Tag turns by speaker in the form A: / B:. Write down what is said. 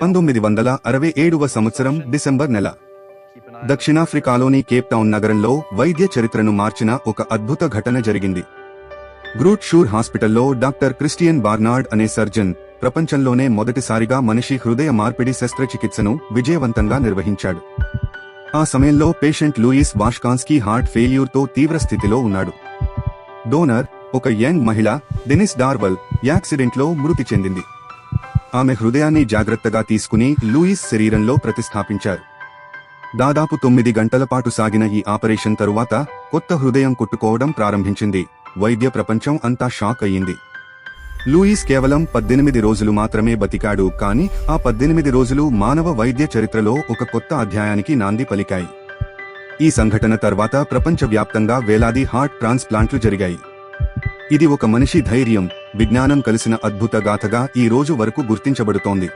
A: పంతొమ్మిది వందల అరవై ఏడవ సంవత్సరం డిసెంబర్ నెల. దక్షిణాఫ్రికాలోని కేప్ టౌన్ నగరంలో వైద్య చరిత్రను మార్చిన ఒక అద్భుత ఘటన జరిగింది. గ్రూట్ షూర్ హాస్పిటల్లో డాక్టర్ క్రిస్టియన్ బార్నార్డ్ అనే సర్జన్ ప్రపంచంలోనే మొదటిసారిగా మనిషి హృదయ మార్పిడి శస్త్రచికిత్సను విజయవంతంగా నిర్వహించాడు. ఆ సమయంలో పేషెంట్ లూయిస్ వాష్కాన్స్కీ హార్ట్ ఫెయిల్యూర్తో తీవ్ర స్థితిలో ఉన్నాడు. డోనర్ ఒక యంగ్ మహిళ డెనిస్ డార్వల్ యాక్సిడెంట్లో మృతి చెందింది. ఆమె హృదయాన్ని జాగ్రత్తగా తీసుకుని లూయిస్ శరీరంలో ప్రతిస్థాపించారు దాదాపు తొమ్మిది గంటల పాటు సాగిన ఈ ఆపరేషన్ తరువాత కొత్త హృదయం కొట్టుకోవడం ప్రారంభించింది. వైద్య ప్రపంచం అంతా షాక్ అయ్యింది. లూయిస్ కేవలం పద్దెనిమిది రోజులు మాత్రమే బతికాడు కానీ ఆ పద్దెనిమిది రోజులు మానవ వైద్య చరిత్రలో ఒక కొత్త అధ్యాయానికి నాంది పలికాయి. ఈ సంఘటన తర్వాత ప్రపంచవ్యాప్తంగా వేలాది హార్ట్ ట్రాన్స్ప్లాంట్లు జరిగాయి. ఇది ఒక మనిషి ధైర్యం విజ్ఞానం కలిసిన అద్భుత గాథగా ఈ రోజు వరకు గుర్తించబడుతోంది.